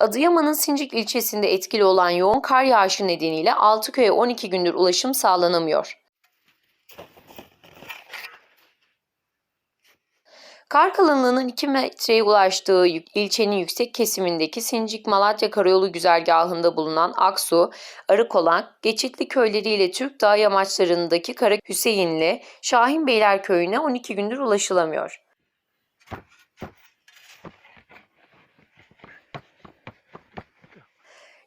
Adıyaman'ın Sincik ilçesinde etkili olan yoğun kar yağışı nedeniyle 6 köye 12 gündür ulaşım sağlanamıyor. Kar kalınlığının 2 metreye ulaştığı ilçenin yüksek kesimindeki Sincik-Malatya Karayolu güzergahında bulunan Aksu, Arıkolan, Geçitli köyleriyle Türk Dağ yamaçlarındaki Kara Hüseyinli, Şahin Beyler köyüne 12 gündür ulaşılamıyor.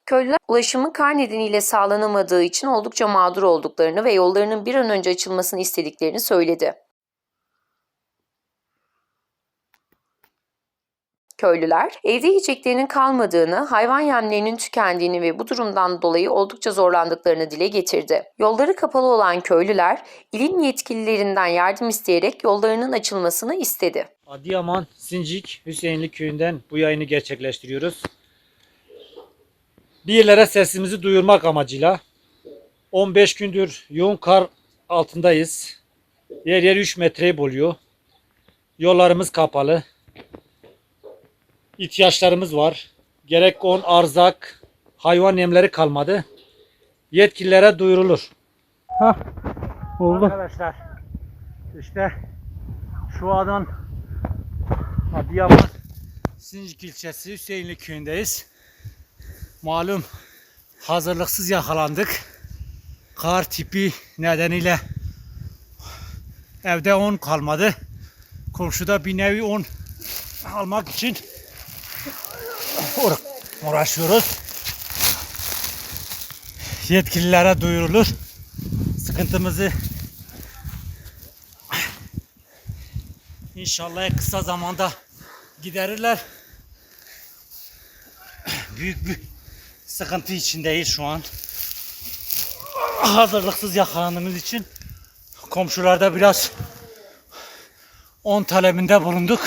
Köylüler ulaşımın kar nedeniyle sağlanamadığı için oldukça mağdur olduklarını ve yollarının bir an önce açılmasını istediklerini söyledi. Köylüler, evde yiyeceklerinin kalmadığını, hayvan yemlerinin tükendiğini ve bu durumdan dolayı oldukça zorlandıklarını dile getirdi. Yolları kapalı olan köylüler, ilin yetkililerinden yardım isteyerek yollarının açılmasını istedi. Adıyaman Sincik Hüseyinli köyünden bu yayını gerçekleştiriyoruz. Bir yerlere sesimizi duyurmak amacıyla 15 gündür yoğun kar altındayız. Yer yer 3 metreyi buluyor. Yollarımız kapalı. İhtiyaçlarımız var. Gerek on arzak, hayvan yemleri kalmadı. Yetkililere duyurulur. Hah, oldu. Arkadaşlar işte şu adan Adıyaman Sincik ilçesi Hüseyinli köyündeyiz. Malum hazırlıksız yakalandık. Kar tipi nedeniyle evde un kalmadı. Komşuda bir nevi un almak için uğra- uğraşıyoruz. Yetkililere duyurulur. Sıkıntımızı İnşallah kısa zamanda giderirler. Büyük bir sıkıntı içindeyiz şu an. Hazırlıksız yakalandığımız için komşularda biraz 10 talebinde bulunduk.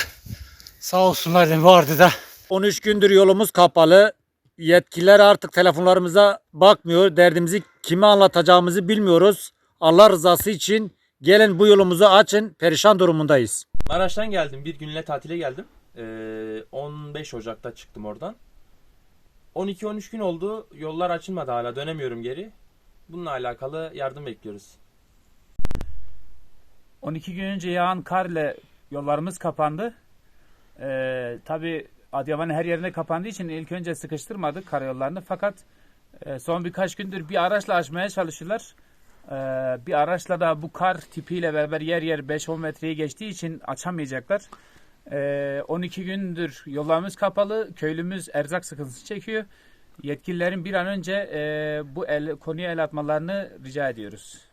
Sağ olsunlar vardı da. 13 gündür yolumuz kapalı. Yetkililer artık telefonlarımıza bakmıyor. Derdimizi kime anlatacağımızı bilmiyoruz. Allah rızası için gelin bu yolumuzu açın. Perişan durumundayız. Maraş'tan geldim. Bir günle tatile geldim. Ee, 15 Ocak'ta çıktım oradan. 12-13 gün oldu. Yollar açılmadı hala. Dönemiyorum geri. Bununla alakalı yardım bekliyoruz. 12 gün önce yağan kar ile yollarımız kapandı. Ee, Tabi Adıyaman'ın her yerine kapandığı için ilk önce sıkıştırmadık karayollarını. Fakat e, son birkaç gündür bir araçla açmaya çalışırlar. Ee, bir araçla da bu kar tipiyle beraber yer yer 5-10 metreyi geçtiği için açamayacaklar. Ee, 12 gündür yollarımız kapalı. Köylümüz erzak sıkıntısı çekiyor. Yetkililerin bir an önce e, bu konuya el atmalarını rica ediyoruz.